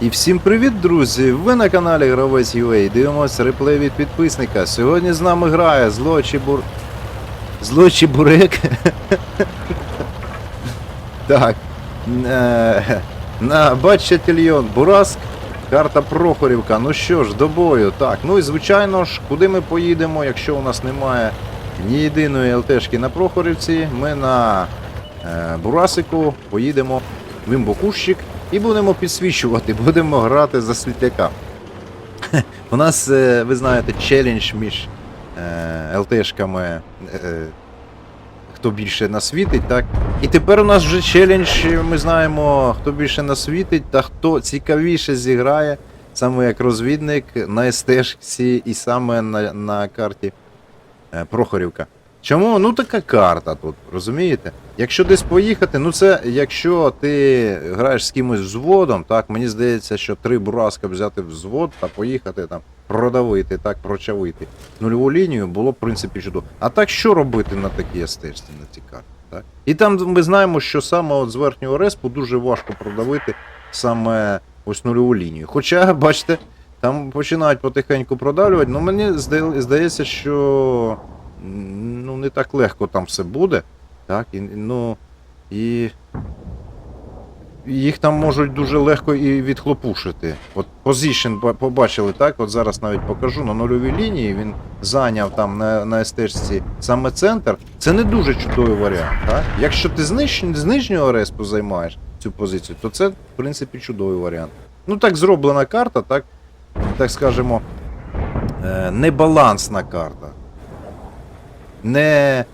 І всім привіт, друзі! Ви на каналі Гравець UA. Дивимося реплей від підписника. Сьогодні з нами грає злочі бур... Злочі бурек. так. Е, На Батчательйон Бураск. Карта Прохорівка. Ну що ж, до бою. Так, ну і звичайно ж, куди ми поїдемо, якщо у нас немає ні єдиної ЛТшки на Прохорівці, ми на е, Бурасику поїдемо в імбокущик і будемо підсвічувати, будемо грати за світляка. У нас, е, ви знаєте, челендж між е, ЛТшками, е, хто більше насвітить, так? І тепер у нас вже челендж, ми знаємо, хто більше насвітить та хто цікавіше зіграє, саме як розвідник на СТшці і саме на, на карті Прохорівка. Чому? Ну така карта тут, розумієте? Якщо десь поїхати, ну це якщо ти граєш з кимось взводом, так, мені здається, що три бураска взяти взвод та поїхати там продавити, так, прочавити нульову лінію було в принципі, чудово. А так що робити на такій стежці, на цій карті? Так? І там ми знаємо, що саме от з верхнього респу дуже важко продавити саме ось нульову лінію. Хоча, бачите, там починають потихеньку продавлювати, ну мені здається, що ну, не так легко там все буде. Так, і, ну, і їх там можуть дуже легко і відхлопушити. От позишн побачили, так? От зараз навіть покажу на нульовій лінії. Він зайняв там на, на стежці саме центр. Це не дуже чудовий варіант. Так? Якщо ти з, ниж, з нижнього респу займаєш цю позицію, то це, в принципі, чудовий варіант. Ну так зроблена карта, так, так скажемо, е, небалансна карта. Не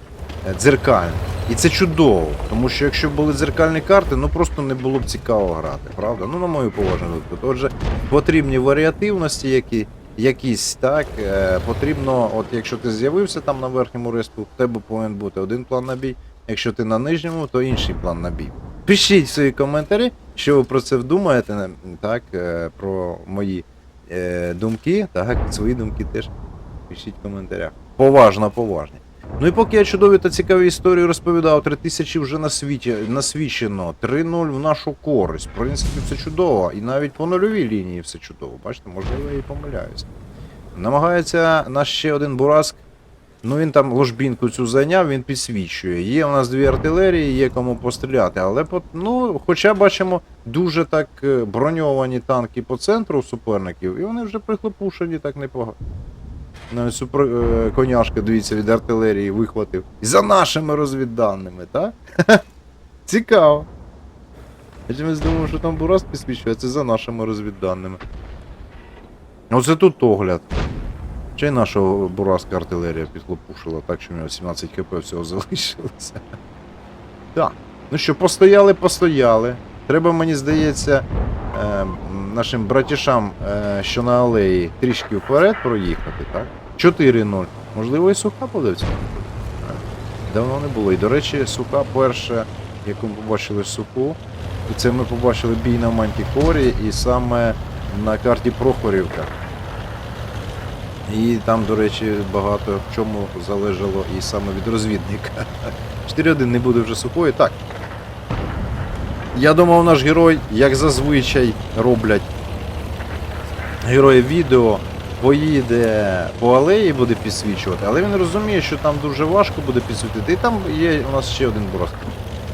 е, дзеркальна. І це чудово, тому що якщо були дзеркальні карти, ну просто не було б цікаво грати, правда? Ну, на мою поважну думку. Отже, потрібні варіативності, які, якісь, так, е, потрібно, от якщо ти з'явився там на верхньому респу, в тебе повинен бути один план на бій. Якщо ти на нижньому, то інший план на бій. Пишіть свої коментарі, що ви про це думаєте, так, е, про мої е, думки, так, свої думки теж пишіть в коментарях. Поважно, поважні. Ну і поки я чудові та цікаві історії розповідав, 3000 вже на світі насвічено, 3-0 в нашу користь. В принципі, це чудово. І навіть по нульовій лінії все чудово. Бачите, можливо, я і помиляюсь. Намагається наш ще один Бураск. Ну він там ложбінку цю зайняв, він підсвічує. Є у нас дві артилерії, є кому постріляти. Але ну, хоча бачимо дуже так е, броньовані танки по центру суперників, і вони вже прихлопушені так непогано. Супер коняшка, дивіться, від артилерії вихватив. За нашими розвідданими, так? Цікаво. Я чомусь думав, що там Бурас підсвічує, а це за нашими розвідданими. Оце тут огляд. Чи нашого Бураска артилерія підхлопушила, так що в нього 17 хп всього залишилося. Так. Ну що, постояли, постояли. Треба, мені здається, нашим братішам, е, що на алеї, трішки вперед проїхати, так? 4-0. Можливо, і суха буде в цьому. Е, Давно не було. І, до речі, суха перша, яку ми побачили суху. І це ми побачили бій на Мантікорі і саме на карті Прохорівка. І там, до речі, багато в чому залежало і саме від розвідника. 4-1 не буде вже сухої. Так. Я думав, наш герой, як зазвичай роблять герої відео, поїде по алеї буде підсвічувати, але він розуміє, що там дуже важко буде підсвітити. І там є у нас ще один бурак.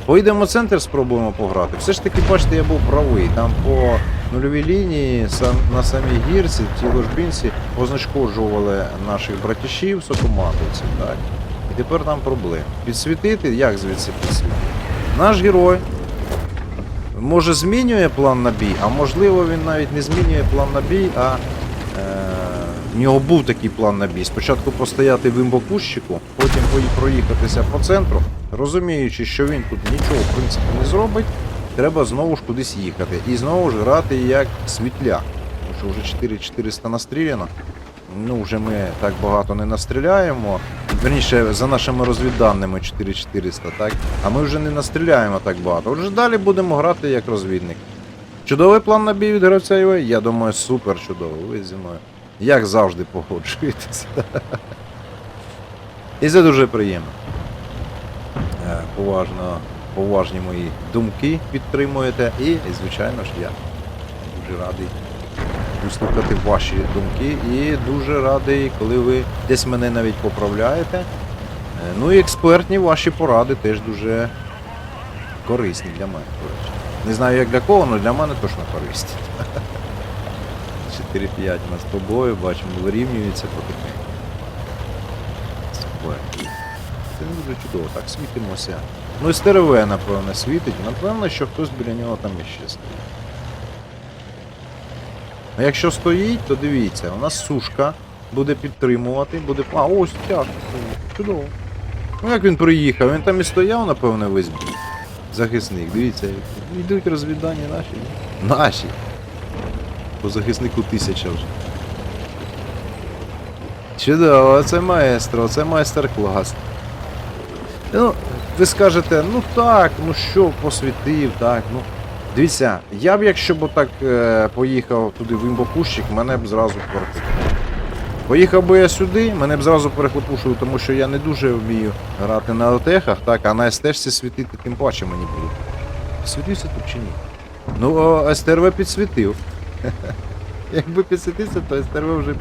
Поїдемо в центр, спробуємо пограти. Все ж таки, бачите, я був правий. Там по нульовій лінії на самій гірці, в тій ложбінці, позначкоджували наших братішів, сокоматовців. Так? І тепер там проблеми. Підсвітити, як звідси підсвітити? Наш герой може змінює план на бій, а можливо він навіть не змінює план на бій, а е, в нього був такий план на бій. Спочатку постояти в імбокущику, потім проїхатися по центру, розуміючи, що він тут нічого в принципі не зробить, треба знову ж кудись їхати. І знову ж грати як світляк. Тому що вже 4400 настріляно. Ну, вже ми так багато не настріляємо. Верніше, за нашими розвідданими 4400, так? А ми вже не настріляємо так багато. Отже, далі будемо грати як розвідник. Чудовий план на бій від гравця UA? Я думаю, супер чудовий. Ви зі мною. Як завжди погоджуєтеся. І це дуже приємно. Е, Поважно, поважні мої думки підтримуєте. І, звичайно ж, я дуже радий вислухати ваші думки і дуже радий, коли ви десь мене навіть поправляєте. Е, Ну і експертні ваші поради теж дуже корисні для мене. Не знаю як для кого, але для мене точно корисні. 4-5 у нас тобою, бачимо, вирівнюється потихеньку. Це не дуже чудово, так світимося. Ну і стереве, напевно, світить. Напевно, що хтось біля нього там іще стоїть. А якщо стоїть, то дивіться, у нас сушка буде підтримувати, буде. А, ось тяжко. Чудово. Ну як він приїхав? Він там і стояв, напевно, весь. Захисник, дивіться, йдуть розвідання наші. Наші. По захиснику тисяча вже. Чудово, це маестро, це майстер-клас. Ну, ви скажете, ну так, ну що, посвітив, так, ну. Дивіться, я б якщо б отак е, поїхав туди в імбокущик, мене б зразу перехлопушили. Поїхав би я сюди, мене б зразу перехлопушили, тому що я не дуже вмію грати на ЛТХах, так, а на СТшці світити тим паче мені буде. Світився тут чи ні? Ну, о, СТРВ підсвітив. Якби підсвітився, то СТРВ вже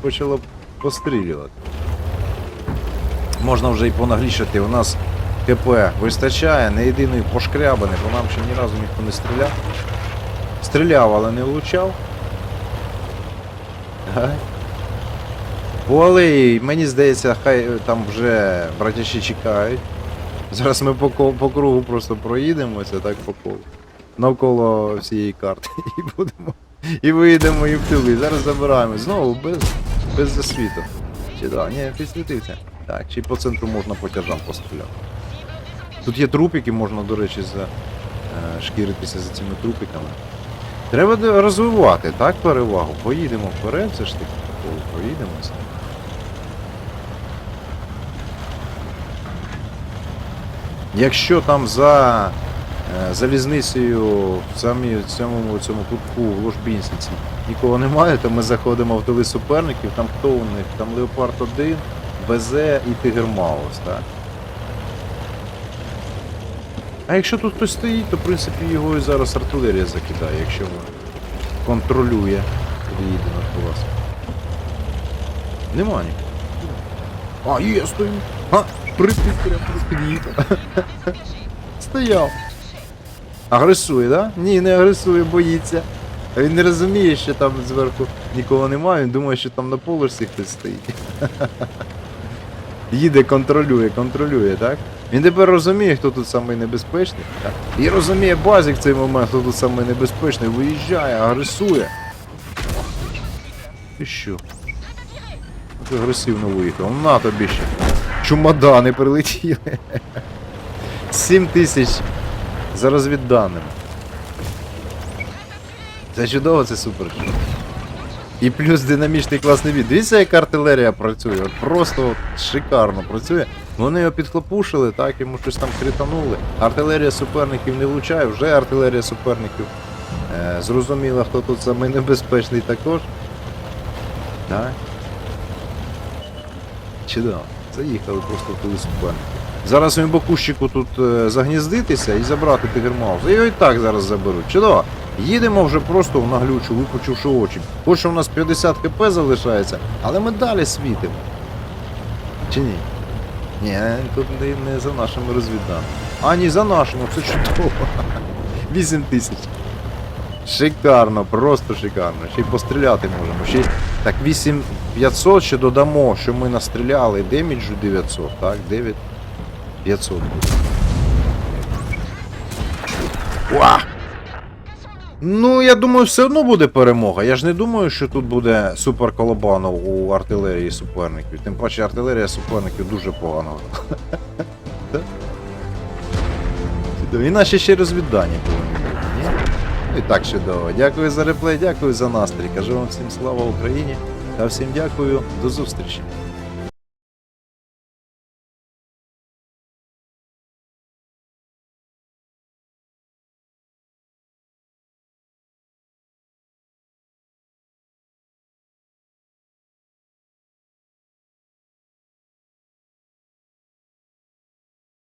почало пострілювати. Можна вже і понаглішати. У нас КП вистачає, не єдиної пошкрябани, бо нам ще ні разу ніхто не стріляв. Стріляв, але не влучав. По алеї, мені здається, хай там вже братячі чекають. Зараз ми по, по кругу просто проїдемося, так по колу. Навколо всієї карти. І будемо. І вийдемо і в тили. Зараз забираємо. Знову без, без засвіту. Чи да? Ні, підсвітився. Так, чи по центру можна по тяжам постріляти. Тут є трупики, можна, до речі, за, е, шкіритися за цими трупиками. Треба розвивати, так, перевагу. Поїдемо вперед, все ж таки, по колу проїдемося. Якщо там за е, залізницею в самі, цьому, цьому кутку в Ложбінській нікого немає, то ми заходимо в тили суперників, там хто у них? Там Леопард 1, БЗ і Тигр Маус, так? А якщо тут хтось стоїть, то в принципі його і зараз артилерія закидає, якщо вона контролює, коли їде над вас. Нема нікого. А, є, стою. А, припід, прям під'їхав. Стояв. Агресує, да? Ні, не агресує, боїться. А Він не розуміє, що там зверху нікого немає, він думає, що там на поверсі хтось стоїть. Їде, контролює, контролює, так? Він тепер розуміє, хто тут самий небезпечний. Так? І розуміє базік в цей момент, хто тут самий небезпечний, виїжджає, агресує. Ти що? Ти агресивно виїхав. На тобі ще. Чумадани прилетіли. 7 тисяч за розвідданими. Це чудово, це супер. І плюс динамічний класний від. Дивіться, як артилерія працює. Просто шикарно працює. Вони його підхлопушили, так, йому щось там кританули. Артилерія суперників не влучає, вже артилерія суперників. Е, зрозуміла, хто тут самий небезпечний також. Так. Чудово. Заїхали просто туди суперники. Зараз він бокущику тут е, загніздитися і забрати Тигермауза. Його і так зараз заберуть. Чудово. Їдемо вже просто в наглючу, випучивши очі. Хоч у нас 50 хп залишається, але ми далі світимо. Чи ні? Ні, тут не, за нашими розвідданими. А, ні, за нашими, це чудово. 8 тисяч. Шикарно, просто шикарно. Ще й постріляти можемо. Ще. Так, 8500 ще додамо, що ми настріляли. Деміджу 900, так, 9 500 буде. Уа! Ну, я думаю, все одно буде перемога. Я ж не думаю, що тут буде супер колобанов у артилерії суперників. Тим паче артилерія суперників дуже погана. І наші ще розвіддані повинні бути. Ну І так чудово. Дякую за реплей, дякую за настрій. Кажу вам всім слава Україні та всім дякую. До зустрічі.